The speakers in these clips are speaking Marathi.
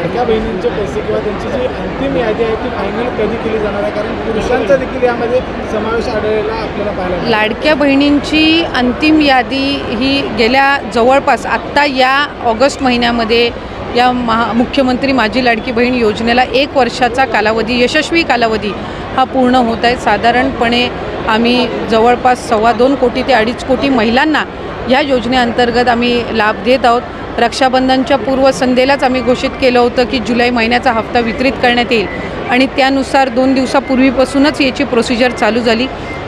लाडक्या बहिणींचे पैसे किंवा त्यांची जी अंतिम यादी आहे ती फायनल कधी केली जाणार आहे? कारण पुरुषांचा देखील यामध्ये समावेश आढळलेला आपल्याला पाहायला लाडक्या बहिणींची अंतिम यादी ही गेल्या जवळपास आत्ता या ऑगस्ट महिन्यामध्ये या महा मुख्यमंत्री माझी लाडकी बहीण योजनेला एक वर्षाचा कालावधी यशस्वी कालावधी हा पूर्ण होत आहे. साधारणपणे आम्ही जवळपास सव्वा दोन कोटी ते अडीच कोटी महिलांना या योजनेअंतर्गत आम्ही लाभ देत आहोत. रक्षाबंधनच्या पूर्वसंध्येलाच आम्ही घोषित केलं होतं की जुलै महिन्याचा हप्ता वितरित करण्यात येईल. आणि त्यानुसार दोन दिवसापूर्वीपासूनच याची प्रोसिजर चालू झाली.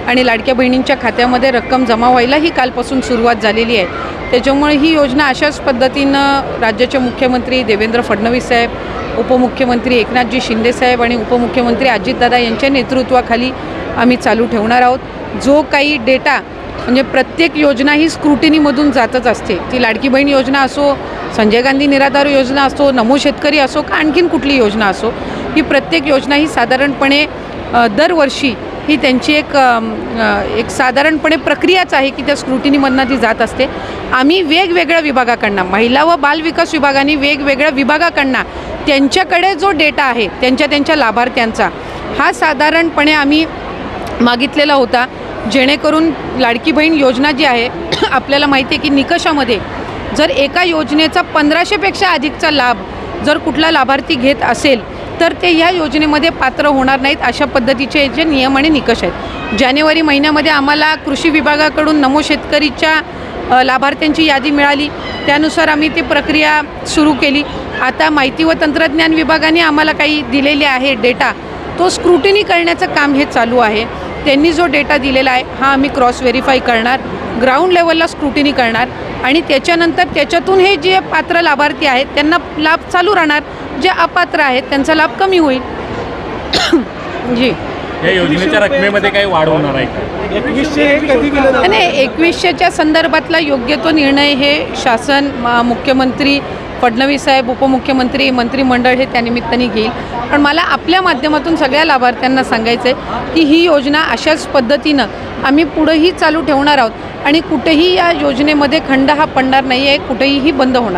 आणि लाडक्या बहिणींच्या खात्यामध्ये रक्कम जमा व्हायलाही कालपासून सुरुवात झालेली आहे. त्याच्यामुळे ही योजना अशाच पद्धतीनं राज्याचे मुख्यमंत्री देवेंद्र फडणवीस साहेब उपमुख्यमंत्री एकनाथजी शिंदेसाहेब आणि उपमुख्यमंत्री अजितदादा यांच्या नेतृत्वाखाली आम्ही चालू ठेवणार आहोत. जो काही डेटा म्हणजे प्रत्येक योजना ही स्क्रुटिनीमधून जातच असते. ती लाडकी बहीण योजना असो संजय गांधी निराधार योजना असो नमो शेतकरी असो का आणखीन कुठली योजना असो ही प्रत्येक योजना ही साधारणपणे दरवर्षी ही त्यांची एक एक साधारणपणे प्रक्रियाच आहे की त्या स्क्रुटिनीमधनं ती जात असते. आम्ही वेगवेगळ्या विभागाकडनं महिला व बालविकास विभागाने वेगवेगळ्या विभागाकडनं त्यांच्याकडे जो डेटा आहे त्यांच्या त्यांच्या लाभार्थ्यांचा हा साधारणपणे आम्ही मागितलेला होता. जेणेकरून लाडकी बहीण योजना जी आहे आपल्याला माहिती आहे की निकषामध्ये जर एका योजनेचा पंधराशेपेक्षा अधिकचा लाभ जर कुठला लाभार्थी घेत असेल तर ते ह्या योजनेमध्ये पात्र होणार नाहीत अशा पद्धतीचे जे नियम आणि निकष आहेत. जानेवारी महिन्यामध्ये आम्हाला कृषी विभागाकडून नमो शेतकरीच्या लाभार्थ्यांची यादी मिळाली. त्यानुसार आम्ही ती प्रक्रिया सुरू केली. आता माहिती व तंत्रज्ञान विभागाने आम्हाला काही दिलेले आहे डेटा. तो स्क्रुटिनी करण्याचं काम हे चालू आहे. त्यांनी जो डेटा दिलेला आहे हा आम्ही क्रॉस व्हेरीफाय करणार ग्राउंड लेवलला स्क्रुटिनी करणार आणि त्याच्यानंतर त्याच्यातून हे जे पात्र लाभार्थी आहेत त्यांना लाभ चालू राहणार जे अपात्र आहेत त्यांचा लाभ कमी होईल. जी. या योजनेच्या रकमेमध्ये काही वाढ होणार आहे हे आणि एकवीसशेच्या संदर्भातला योग्य तो निर्णय हे शासन मुख्यमंत्री फडणवीस साहेब उपमुख्यमंत्री मंत्रिमंडळ हे त्यानिमित्ताने घेईल. पण मला आपल्या माध्यमातून सगळ्या लाभार्थ्यांना सांगायचं आहे की ही योजना अशाच पद्धतीनं आम्ही पुढंही चालू ठेवणार आहोत आणि कुठेही या योजनेमध्ये खंड हा पडणार नाही आहे कुठेही बंद होणार.